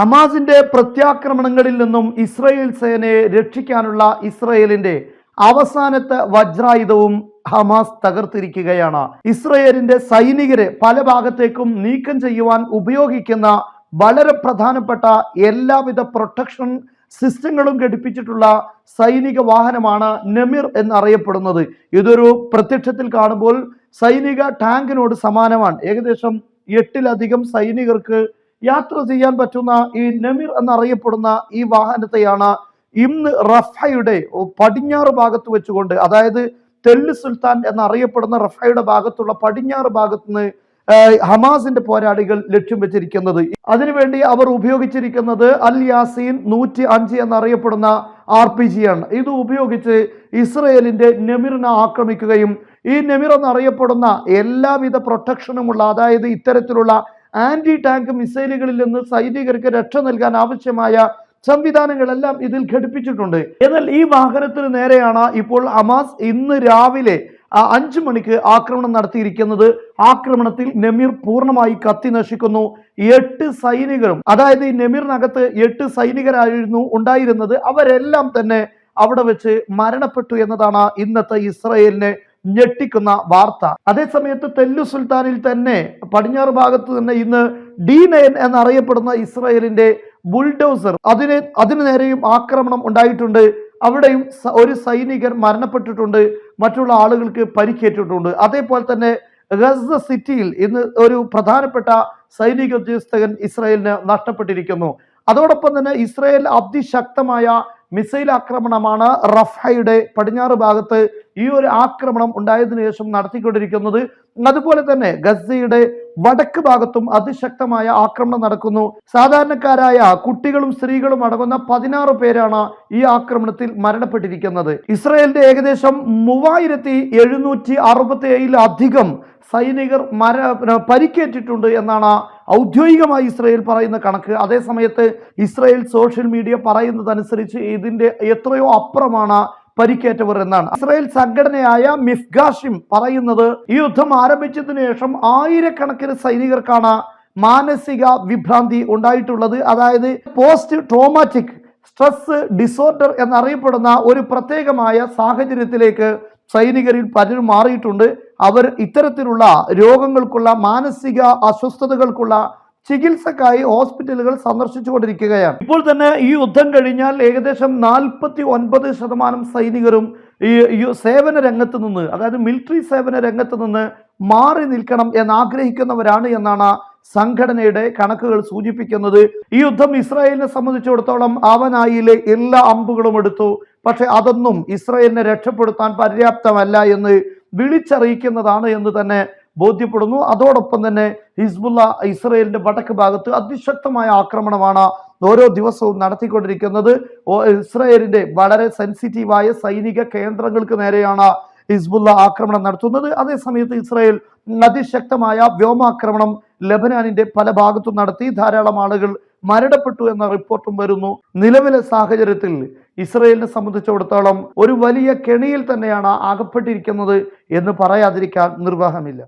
ഹമാസിന്റെ പ്രത്യാക്രമണങ്ങളിൽ നിന്നും ഇസ്രയേൽ സേനയെ രക്ഷിക്കാനുള്ള ഇസ്രയേലിന്റെ അവസാനത്തെ വജ്രായുധവും ഹമാസ് തകർത്തിരിക്കുകയാണ്. ഇസ്രയേലിന്റെ സൈനികരെ പല ഭാഗത്തേക്കും നീക്കം ചെയ്യുവാൻ ഉപയോഗിക്കുന്ന വളരെ പ്രധാനപ്പെട്ട എല്ലാവിധ പ്രൊട്ടക്ഷൻ സിസ്റ്റങ്ങളും ഘടിപ്പിച്ചിട്ടുള്ള സൈനിക വാഹനമാണ് നെമിർ എന്നറിയപ്പെടുന്നത്. ഇതൊരു പ്രത്യക്ഷത്തിൽ കാണുമ്പോൾ സൈനിക ടാങ്കിനോട് സമാനമാണ്. ഏകദേശം എട്ടിലധികം സൈനികർക്ക് യാത്ര ചെയ്യാൻ പറ്റുന്ന ഈ നെമിർ എന്നറിയപ്പെടുന്ന ഈ വാഹനത്തെയാണ് ഇന്ന് റഫയുടെ പടിഞ്ഞാറ് ഭാഗത്ത് വെച്ചുകൊണ്ട് അതായത് തെല്ല് സുൽത്താൻ എന്നറിയപ്പെടുന്ന റഫയുടെ ഭാഗത്തുള്ള പടിഞ്ഞാറ് ഭാഗത്ത് നിന്ന് ഹമാസിന്റെ പോരാളികൾ ലക്ഷ്യം വെച്ചിരിക്കുന്നത്. അതിനുവേണ്ടി അവർ ഉപയോഗിച്ചിരിക്കുന്നത് അൽ യാസീൻ നൂറ്റി അഞ്ച് എന്നറിയപ്പെടുന്ന ആർ പി ജി ആണ്. ഇത് ഉപയോഗിച്ച് ഇസ്രയേലിന്റെ നെമിറിനെ ആക്രമിക്കുകയും ഈ നെമിർ എന്നറിയപ്പെടുന്ന എല്ലാവിധ പ്രൊട്ടക്ഷനുമുള്ള അതായത് ഇത്തരത്തിലുള്ള ആന്റി ടാങ്ക് മിസൈലുകളിൽ നിന്ന് സൈനികർക്ക് രക്ഷ നൽകാൻ ആവശ്യമായ സംവിധാനങ്ങളെല്ലാം ഇതിൽ ഘടിപ്പിച്ചിട്ടുണ്ട്. എന്നാൽ ഈ വാഹനത്തിന് നേരെയാണ് ഇപ്പോൾ അമാസ് ഇന്ന് രാവിലെ അഞ്ചു മണിക്ക് ആക്രമണം നടത്തിയിരിക്കുന്നത്. ആക്രമണത്തിൽ നെമീർ പൂർണമായി കത്തി നശിക്കുന്നു. എട്ട് സൈനികരും അതായത് ഈ നെമീറിനകത്ത് എട്ട് സൈനികരായിരുന്നു ഉണ്ടായിരുന്നത്. അവരെല്ലാം തന്നെ അവിടെ വെച്ച് മരണപ്പെട്ടു എന്നതാണ് ഇന്നത്തെ ഇസ്രയേലിനെ ഞെട്ടിക്കുന്ന വാർത്ത. അതേസമയത്ത് തെല്ലു സുൽത്താനിൽ തന്നെ പടിഞ്ഞാറ് ഭാഗത്ത് തന്നെ ഇന്ന് ഡി നയൻ എന്നറിയപ്പെടുന്ന ഇസ്രായേലിന്റെ ബുൾഡോസർ അതിന് അതിനു നേരെയും ആക്രമണം ഉണ്ടായിട്ടുണ്ട്. അവിടെയും ഒരു സൈനികർ മരണപ്പെട്ടിട്ടുണ്ട്. മറ്റുള്ള ആളുകൾക്ക് പരിക്കേറ്റിട്ടുണ്ട്. അതേപോലെ തന്നെ ഗസ സിറ്റിയിൽ ഇന്ന് ഒരു പ്രധാനപ്പെട്ട സൈനിക ഉദ്യോഗസ്ഥകൻ ഇസ്രായേലിന് നഷ്ടപ്പെട്ടിരിക്കുന്നു. അതോടൊപ്പം തന്നെ ഇസ്രായേൽ അതിശക്തമായ മിസൈൽ ആക്രമണമാണ് റഫയുടെ പടിഞ്ഞാറ് ഭാഗത്ത് ഈ ഒരു ആക്രമണം ഉണ്ടായതിനു ശേഷം നടത്തിക്കൊണ്ടിരിക്കുന്നത്. അതുപോലെ തന്നെ ഗസയുടെ വടക്ക് ഭാഗത്തും അതിശക്തമായ ആക്രമണം നടക്കുന്നു. സാധാരണക്കാരായ കുട്ടികളും സ്ത്രീകളും അടങ്ങുന്ന പതിനാറ് പേരാണ് ഈ ആക്രമണത്തിൽ മരണപ്പെട്ടിരിക്കുന്നത്. ഇസ്രയേലിന്റെ ഏകദേശം മൂവായിരത്തി എഴുന്നൂറ്റി അറുപത്തി ഏഴിലധികം സൈനികർ മര പരിക്കേറ്റിട്ടുണ്ട് എന്നാണ് ഔദ്യോഗികമായി ഇസ്രയേൽ പറയുന്ന കണക്ക്. അതേസമയത്ത് ഇസ്രയേൽ സോഷ്യൽ മീഡിയ പറയുന്നതനുസരിച്ച് ഇതിന്റെ എത്രയോ അപ്പുറമാണ് പരിക്കേറ്റവർ എന്നാണ്. ഇസ്രായേൽ സംഘടനയായ മിഫ്ഗാഷിം പറയുന്നത് ഈ യുദ്ധം ആരംഭിച്ചതിനു ശേഷം ആയിരക്കണക്കിന് സൈനികർക്കാണ് മാനസിക വിഭ്രാന്തി ഉണ്ടായിട്ടുള്ളത്. അതായത് പോസ്റ്റ് ട്രോമാറ്റിക് സ്ട്രെസ് ഡിസോർഡർ എന്നറിയപ്പെടുന്ന ഒരു പ്രത്യേകമായ സാഹചര്യത്തിലേക്ക് സൈനികരിൽ പലരും മാറിയിട്ടുണ്ട്. അവർ ഇത്തരത്തിലുള്ള രോഗങ്ങൾക്കുള്ള മാനസിക അസ്വസ്ഥതകൾക്കുള്ള ചികിത്സക്കായി ഹോസ്പിറ്റലുകൾ സന്ദർശിച്ചുകൊണ്ടിരിക്കുകയാണ്. ഇപ്പോൾ തന്നെ ഈ യുദ്ധം കഴിഞ്ഞാൽ ഏകദേശം നാൽപ്പത്തി ഒൻപത് ശതമാനം സൈനികരും ഈ സേവന രംഗത്ത് നിന്ന് അതായത് മിലിറ്ററി സേവന രംഗത്ത് നിന്ന് മാറി നിൽക്കണം എന്ന് ആഗ്രഹിക്കുന്നവരാണ് എന്നാണ് സംഘടനയുടെ കണക്കുകൾ സൂചിപ്പിക്കുന്നത്. ഈ യുദ്ധം ഇസ്രായേലിനെ സംബന്ധിച്ചിടത്തോളം അവനായിലെ എല്ലാ അമ്പുകളും എടുത്തു. പക്ഷെ അതൊന്നും ഇസ്രായേലിനെ രക്ഷപ്പെടുത്താൻ പര്യാപ്തമല്ല എന്ന് വിളിച്ചറിയിക്കുന്നതാണ് എന്ന് തന്നെ ബോധ്യപ്പെടുന്നു. അതോടൊപ്പം തന്നെ ഹിസ്ബുല്ല ഇസ്രയേലിന്റെ വടക്ക് ഭാഗത്ത് അതിശക്തമായ ആക്രമണമാണ് ഓരോ ദിവസവും നടത്തിക്കൊണ്ടിരിക്കുന്നത്. ഇസ്രയേലിന്റെ വളരെ സെൻസിറ്റീവായ സൈനിക കേന്ദ്രങ്ങൾക്ക് നേരെയാണ് ഹിസ്ബുല്ല ആക്രമണം നടത്തുന്നത്. അതേസമയത്ത് ഇസ്രയേൽ അതിശക്തമായ വ്യോമാക്രമണം ലബനാനിന്റെ പല ഭാഗത്തും നടത്തി. ധാരാളം ആളുകൾ മരണപ്പെട്ടു എന്ന റിപ്പോർട്ടും വരുന്നു. നിലവിലെ സാഹചര്യത്തിൽ ഇസ്രയേലിനെ സംബന്ധിച്ചിടത്തോളം ഒരു വലിയ കെണിയിൽ തന്നെയാണ് അകപ്പെട്ടിരിക്കുന്നത് എന്ന് പറയാതിരിക്കാൻ നിർവാഹമില്ല.